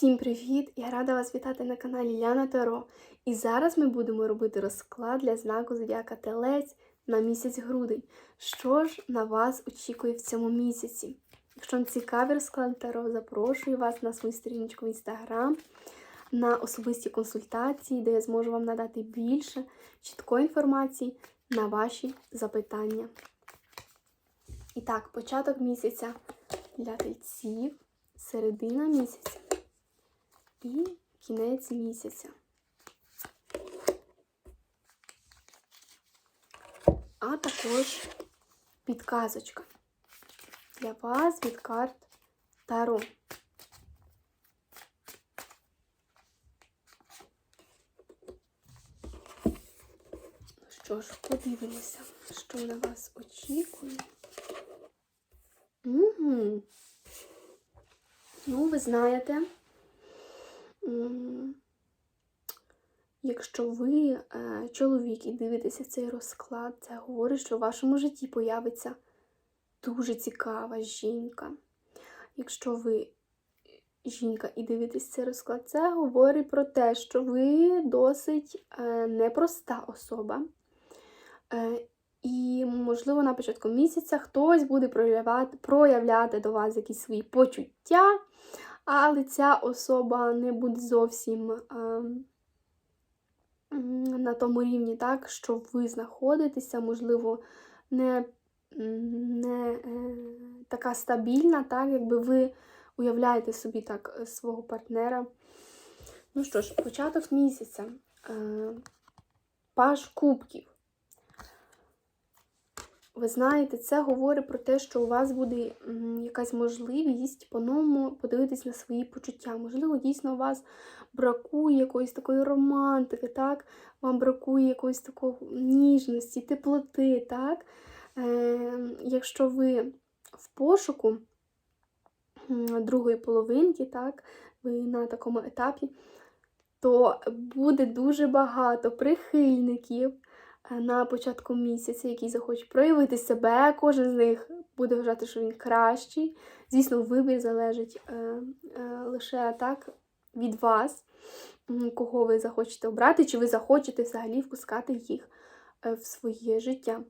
Всім привіт! Я рада вас вітати на каналі Яна Таро. І зараз ми будемо робити розклад для знаку Зодіака Телець на місяць грудень. Що ж на вас очікує в цьому місяці? Якщо вам цікавий розклад Таро, запрошую вас на свою сторіночку в інстаграм, на особисті консультації, де я зможу вам надати більше чіткої інформації на ваші запитання. І так, початок місяця для тельців, середина місяця і кінець місяця. А також підказочка для вас від карт Таро. Ну що ж, подивимося, що на вас очікує. Угу. Ну, ви знаєте, якщо ви е, чоловік і дивитеся цей розклад, це говорить, що в вашому житті появиться дуже цікава жінка. Якщо ви жінка і дивитесь цей розклад, це говорить про те, що ви досить е, непроста особа. Е, і, можливо, на початку місяця хтось буде проявляти, проявляти до вас якісь свої почуття, але ця особа не буде зовсім е, на тому рівні, так, що ви знаходитеся, можливо, не, не е, така стабільна, так, якби ви уявляєте собі так свого партнера. Ну що ж, початок місяця. Е, Паш кубків. Ви знаєте, це говорить про те, що у вас буде якась можливість по-новому подивитись на свої почуття. Можливо, дійсно у вас бракує якоїсь такої романтики, так? Вам бракує якоїсь такої ніжності, теплоти, так? Е, якщо ви в пошуку другої половинки, так, ви на такому етапі, то буде дуже багато прихильників на початку місяця, які захочуть проявити себе. Кожен з них буде вважати, що він кращий. Звісно, вибір залежить е, е, лише так від вас, кого ви захочете обрати, чи ви захочете взагалі впускати їх е, в своє життя.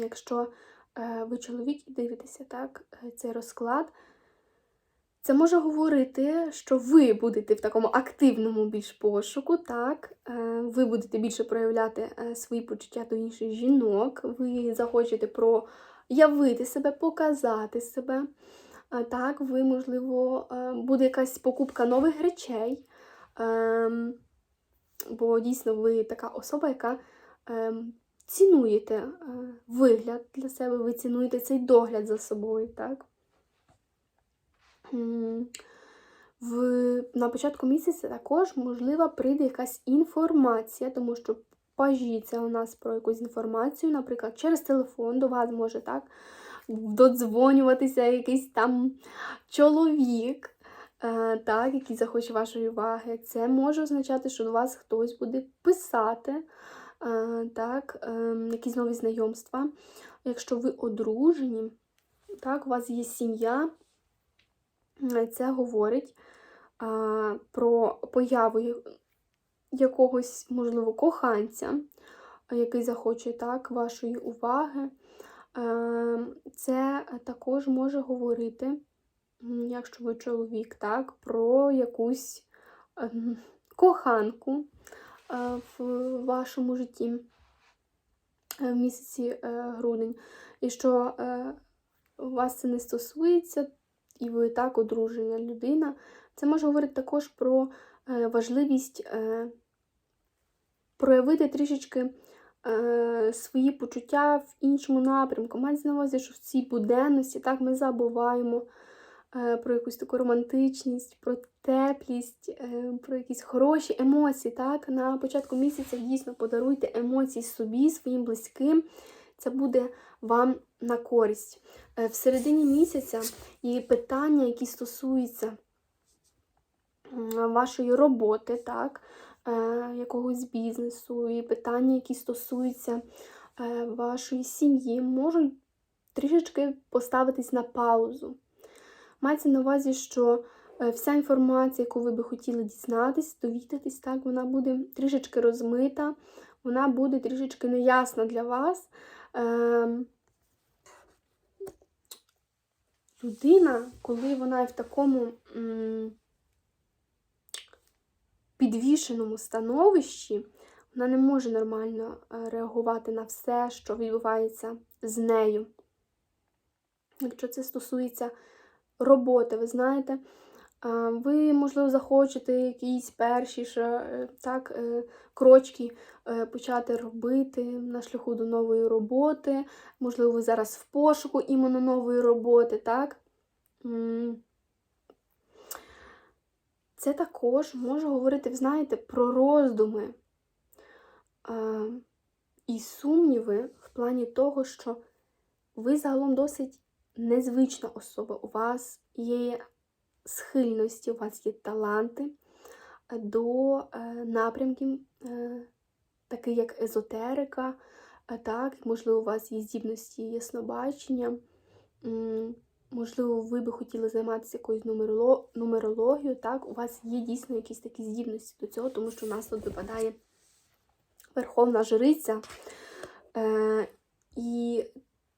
Якщо е, ви чоловік і дивитеся так, е, цей розклад. Це може говорити, що ви будете в такому активному більш пошуку, так? Е, Ви будете більше проявляти е, свої почуття до інших жінок, ви захочете проявити себе, показати себе. Е, Так, ви, можливо, буде якась покупка нових речей, Ем, бо дійсно ви така особа, яка ем, цінуєте вигляд для себе, ви цінуєте цей догляд за собою, так? В, на початку місяця також, можливо, прийде якась інформація, тому що пажі це у нас про якусь інформацію, наприклад, через телефон до вас може так додзвонюватися якийсь там чоловік, е, так, який захоче вашої уваги. Це може означати, що до вас хтось буде писати, е, так, е, якісь нові знайомства. Якщо ви одружені, так, у вас є сім'я. Це говорить а, про появу якогось, можливо, коханця, який захоче так, вашої уваги. Е, Це також може говорити, якщо ви чоловік, так, про якусь ем, коханку е, в вашому житті е, в місяці е, грудень. І що е, вас це не стосується, і ви так одружена людина, це може говорити також про е, важливість е, проявити трішечки е, свої почуття в іншому напрямку. Мається на увазі, що в цій буденності так ми забуваємо про якусь таку романтичність, про теплість, про якісь хороші емоції. Так? На початку місяця дійсно подаруйте емоції собі, своїм близьким. Це буде вам на користь. Е, В середині місяця і питання, які стосуються вашої роботи, так, е, якогось бізнесу, і питання, які стосуються е, вашої сім'ї, можуть трішечки поставитись на паузу. Мається на увазі, що Вся інформація, яку ви би хотіли дізнатись, довідатись, так, вона буде трішечки розмита, вона буде трішечки неясна для вас. Ем, Людина, коли вона в такому підвішеному становищі, вона не може нормально е, реагувати на все, що відбувається з нею. Якщо це стосується роботи, ви знаєте, ви, можливо, захочете якісь перші е, так, е, крочки е, почати робити на шляху до нової роботи. Можливо, ви зараз в пошуку іменно нової роботи, так? Це також може говорити, ви знаєте, про роздуми і сумніви в плані того, що ви загалом досить незвична особа. У вас є схильності, у вас є таланти е, до е, напрямків, е, таких як езотерика, так, можливо, у вас є здібності яснобачення. Можливо, ви би хотіли займатися якоюсь нумероло- нумерологією, так, у вас є дійсно якісь такі здібності до цього, тому що у нас тут випадає Верховна Жриця. Е, і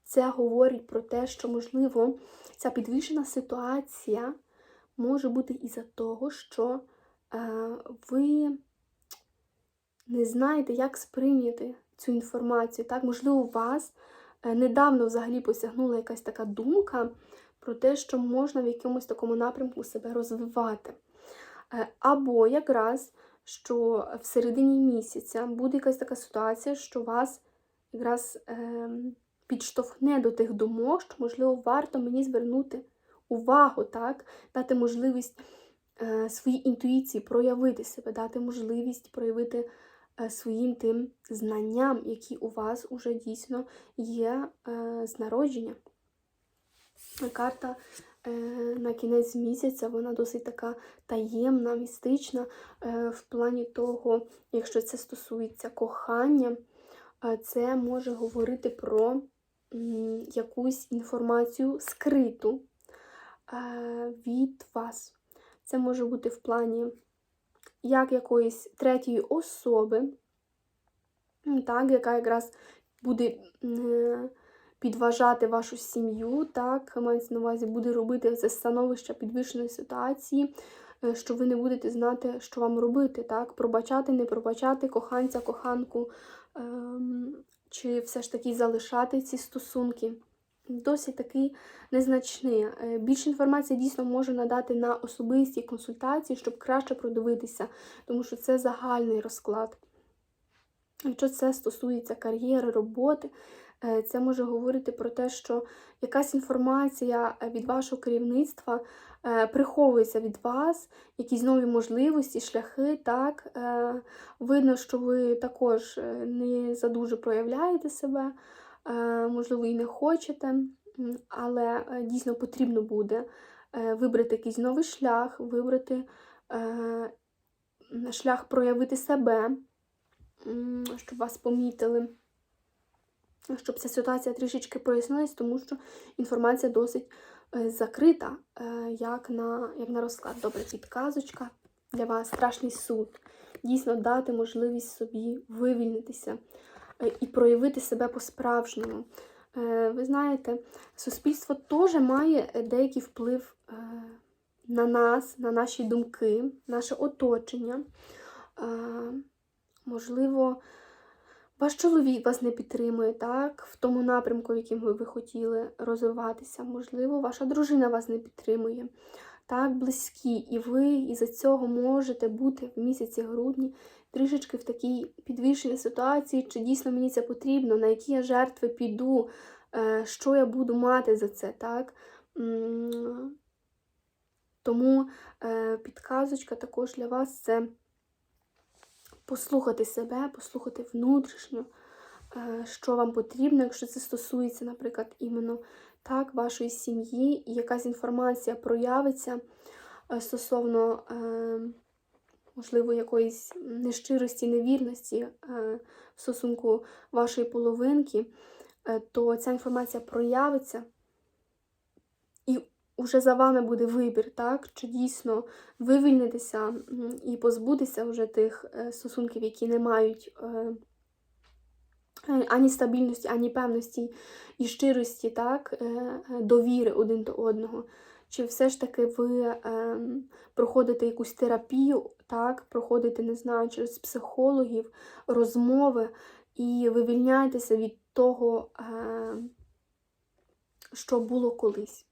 це говорить про те, що, можливо, ця підвішена ситуація може бути із-за того, що е, ви не знаєте, як сприйняти цю інформацію. Так, можливо, у вас е, недавно взагалі посягнула якась така думка про те, що можна в якомусь такому напрямку себе розвивати. Е, Або якраз, що в середині місяця буде якась така ситуація, що вас якраз ем, підштовхне до тих думок, що, можливо, варто мені звернути увагу, так, дати можливість е, своїй інтуїції проявити себе, дати можливість проявити е, своїм тим знанням, які у вас уже дійсно є е, з народження. Карта е, на кінець місяця, вона досить така таємна, містична е, в плані того, якщо це стосується кохання, е, це може говорити про якусь інформацію скриту від вас. Це може бути в плані як якоїсь третьої особи, так, яка якраз буде е, підважати вашу сім'ю, так, мається на увазі, буде робити це становище підвищеної ситуації, е, що ви не будете знати, що вам робити, так, пробачати, не пробачати коханця, коханку, ем, чи все ж таки залишати ці стосунки. Досить такий незначний. Е, Більше інформації дійсно можу надати на особистій консультації, щоб краще продивитися, тому що це загальний розклад. Якщо це стосується кар'єри, роботи, е, це може говорити про те, що якась інформація е, від вашого керівництва приховується від вас, якісь нові можливості, шляхи. Так, Видно, що ви також не задуже проявляєте себе, можливо, і не хочете, але е, дійсно потрібно буде е, вибрати якийсь новий шлях, вибрати е, шлях проявити себе щоб вас помітили, щоб ця ситуація трішечки прояснилась, тому що інформація досить е, закрита, е, як на, як на розклад. Добре, підказочка для вас, страшний суд. Дійсно дати можливість собі вивільнитися е, і проявити себе по-справжньому. Е, Ви знаєте, суспільство теж має е, деякий вплив е, на нас, на наші думки, наше оточення. Е, Можливо, ваш чоловік вас не підтримує, так, в тому напрямку, в яким ви хотіли розвиватися. Можливо, ваша дружина вас не підтримує. Так, близькі, і ви із-за цього можете бути в місяці грудні трішечки в такій підвішеній ситуації, чи дійсно мені це потрібно, на які я жертви піду, е, що я буду мати за це, так? Тому е, підказочка також для вас це послухати себе, послухати внутрішньо, е, що вам потрібно, якщо це стосується, наприклад, іменно так, вашої сім'ї, і якась інформація проявиться е, стосовно, е, можливо, якоїсь нещирості, невірності е, в стосунку вашої половинки, то ця інформація проявиться. І уже за вами буде вибір, так? Чи дійсно вивільнитися і позбутися вже тих стосунків, які не мають ані стабільності, ані певності і щирості, так? е, е, довіри один до одного. Чи все ж таки ви ем, проходите якусь терапію, так? проходите, не знаю, через психологів, розмови і вивільняєтеся від того, е, що було колись.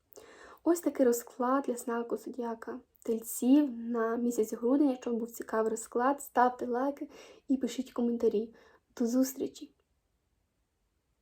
Ось такий розклад для знаку зодіака тельців на місяць грудень. Якщо вам був цікавий розклад, ставте лайки і пишіть коментарі. До зустрічі!